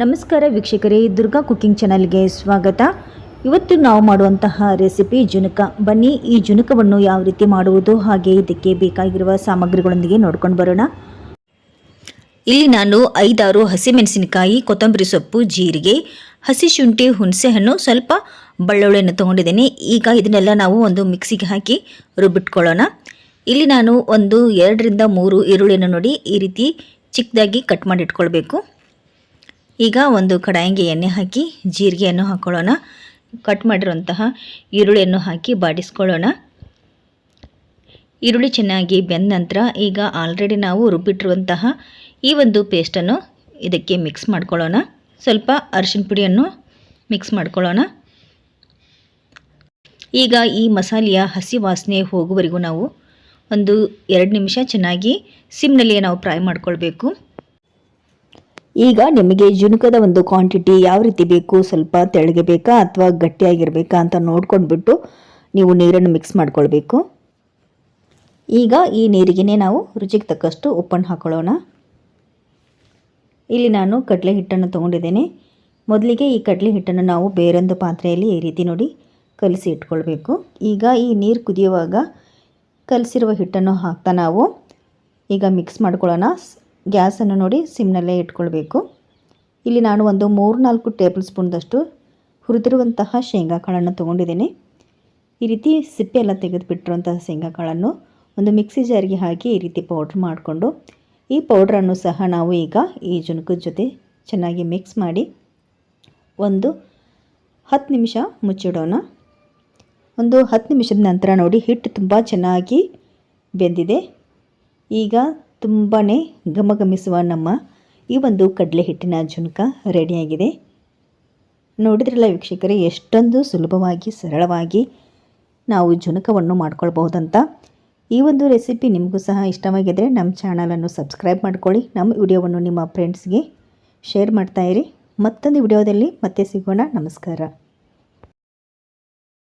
ನಮಸ್ಕಾರ ವೀಕ್ಷಕರೇ, ದುರ್ಗಾ ಕುಕ್ಕಿಂಗ್ ಚಾನಲ್ಗೆ ಸ್ವಾಗತ. ಇವತ್ತು ನಾವು ಮಾಡುವಂತಹ ರೆಸಿಪಿ ಜುನಕ. ಬನ್ನಿ, ಈ ಜುನಕವನ್ನು ಯಾವ ರೀತಿ ಮಾಡುವುದು, ಹಾಗೆ ಇದಕ್ಕೆ ಬೇಕಾಗಿರುವ ಸಾಮಗ್ರಿಗಳೊಂದಿಗೆ ನೋಡ್ಕೊಂಡು ಬರೋಣ. ಇಲ್ಲಿ ನಾನು ಐದಾರು ಹಸಿಮೆಣಸಿನಕಾಯಿ, ಕೊತ್ತಂಬರಿ ಸೊಪ್ಪು, ಜೀರಿಗೆ, ಹಸಿ ಶುಂಠಿ, ಹುಣಸೆಹಣ್ಣು, ಸ್ವಲ್ಪ ಬೆಳ್ಳುಳ್ಳಿಯನ್ನು ತೊಗೊಂಡಿದ್ದೀನಿ. ಈಗ ಇದನ್ನೆಲ್ಲ ನಾವು ಒಂದು ಮಿಕ್ಸಿಗೆ ಹಾಕಿ ರುಬ್ಬಿಟ್ಕೊಳ್ಳೋಣ. ಇಲ್ಲಿ ನಾನು ಒಂದು ಎರಡರಿಂದ ಮೂರು ಈರುಳ್ಳಿಯನ್ನು ನೋಡಿ ಈ ರೀತಿ ಚಿಕ್ಕದಾಗಿ ಕಟ್ ಮಾಡಿ ಇಟ್ಕೊಳ್ಬೇಕು ಈಗ ಒಂದು ಕಡಾಯಿಗೆ ಎಣ್ಣೆ ಹಾಕಿ ಜೀರಿಗೆಯನ್ನು ಹಾಕ್ಕೊಳ್ಳೋಣ ಕಟ್ ಮಾಡಿರುವಂತಹ ಈರುಳ್ಳಿಯನ್ನು ಹಾಕಿ ಬಾಡಿಸ್ಕೊಳ್ಳೋಣ. ಈರುಳ್ಳಿ ಚೆನ್ನಾಗಿ ಬೆಂದ ನಂತರ ಈಗ ಆಲ್ರೆಡಿ ನಾವು ರುಬ್ಬಿಟ್ಟಿರುವಂತಹ ಈ ಒಂದು ಪೇಸ್ಟನ್ನು ಇದಕ್ಕೆ ಮಿಕ್ಸ್ ಮಾಡ್ಕೊಳ್ಳೋಣ. ಸ್ವಲ್ಪ ಅರಿಶಿನ ಪುಡಿಯನ್ನು ಮಿಕ್ಸ್ ಮಾಡ್ಕೊಳ್ಳೋಣ. ಈಗ ಈ ಮಸಾಲೆಯ ಹಸಿ ವಾಸನೆ ಹೋಗುವವರೆಗೂ ನಾವು ಒಂದು ಎರಡು ನಿಮಿಷ ಚೆನ್ನಾಗಿ ಸಿಮ್ನಲ್ಲಿಯೇ ನಾವು ಫ್ರೈ ಮಾಡ್ಕೊಳ್ಬೇಕು. ಈಗ ನಿಮಗೆ ಜುನುಕದ ಒಂದು ಕ್ವಾಂಟಿಟಿ ಯಾವ ರೀತಿ ಬೇಕು, ಸ್ವಲ್ಪ ತೆಳಗೆ ಬೇಕಾ ಅಥವಾ ಗಟ್ಟಿಯಾಗಿರಬೇಕಾ ಅಂತ ನೋಡ್ಕೊಂಡ್ಬಿಟ್ಟು ನೀವು ನೀರನ್ನು ಮಿಕ್ಸ್ ಮಾಡ್ಕೊಳ್ಬೇಕು. ಈಗ ಈ ನೀರಿಗೆ ನಾವು ರುಚಿಗೆ ತಕ್ಕಷ್ಟು ಉಪ್ಪನ್ನು ಹಾಕೊಳ್ಳೋಣ. ಇಲ್ಲಿ ನಾನು ಕಡಲೆ ಹಿಟ್ಟನ್ನು ತೊಗೊಂಡಿದ್ದೇನೆ. ಮೊದಲಿಗೆ ಈ ಕಡಲೆ ಹಿಟ್ಟನ್ನು ನಾವು ಬೇರೊಂದು ಪಾತ್ರೆಯಲ್ಲಿ ಈ ರೀತಿ ನೋಡಿ ಕಲಸಿ ಇಟ್ಕೊಳ್ಬೇಕು. ಈಗ ಈ ನೀರು ಕುದಿಯುವಾಗ ಕಲಸಿರುವ ಹಿಟ್ಟನ್ನು ಹಾಕ್ತಾ ನಾವು ಈಗ ಮಿಕ್ಸ್ ಮಾಡ್ಕೊಳ್ಳೋಣ. ಗ್ಯಾಸನ್ನು ನೋಡಿ ಸಿಮ್ನಲ್ಲೇ ಇಟ್ಕೊಳ್ಬೇಕು. ಇಲ್ಲಿ ನಾನು ಒಂದು ಮೂರು ನಾಲ್ಕು ಟೇಬಲ್ ಸ್ಪೂನ್ದಷ್ಟು ಹುರಿದಿರುವಂತಹ ಶೇಂಗಾ ಕಾಳನ್ನು ತೊಗೊಂಡಿದ್ದೇನೆ. ಈ ರೀತಿ ಸಿಪ್ಪೆ ಎಲ್ಲ ತೆಗೆದುಬಿಟ್ಟಿರುವಂತಹ ಶೇಂಗಾ ಕಾಳನ್ನು ಒಂದು ಮಿಕ್ಸಿ ಜಾರಿಗೆ ಹಾಕಿ ಈ ರೀತಿ ಪೌಡ್ರ್ ಮಾಡಿಕೊಂಡು, ಈ ಪೌಡ್ರನ್ನು ಸಹ ನಾವು ಈಗ ಈ ಜುನುಕದ ಜೊತೆ ಚೆನ್ನಾಗಿ ಮಿಕ್ಸ್ ಮಾಡಿ ಒಂದು ಹತ್ತು ನಿಮಿಷ ಮುಚ್ಚಿಡೋಣ. ಒಂದು ಹತ್ತು ನಿಮಿಷದ ನಂತರ ನೋಡಿ ಹಿಟ್ಟು ತುಂಬ ಚೆನ್ನಾಗಿ ಬೆಂದಿದೆ. ಈಗ ತುಂಬಾ ಘಮಘಮಿಸುವ ನಮ್ಮ ಈ ಒಂದು ಕಡಲೆ ಹಿಟ್ಟಿನ ಜುನ್ಕ ರೆಡಿಯಾಗಿದೆ. ನೋಡಿದ್ರಲ್ಲ ವೀಕ್ಷಕರೇ, ಎಷ್ಟೊಂದು ಸುಲಭವಾಗಿ, ಸರಳವಾಗಿ ನಾವು ಜುನಕವನ್ನು ಮಾಡ್ಕೊಳ್ಬಹುದಂತ. ಈ ಒಂದು ರೆಸಿಪಿ ನಿಮಗೂ ಸಹ ಇಷ್ಟವಾಗಿದ್ದರೆ ನಮ್ಮ ಚಾನಲನ್ನು ಸಬ್ಸ್ಕ್ರೈಬ್ ಮಾಡ್ಕೊಳ್ಳಿ. ನಮ್ಮ ವಿಡಿಯೋವನ್ನು ನಿಮ್ಮ ಫ್ರೆಂಡ್ಸ್ಗೆ ಶೇರ್ ಮಾಡ್ತಾಯಿರಿ ಮತ್ತೊಂದು ವಿಡಿಯೋದಲ್ಲಿ ಮತ್ತೆ ಸಿಗೋಣ. ನಮಸ್ಕಾರ.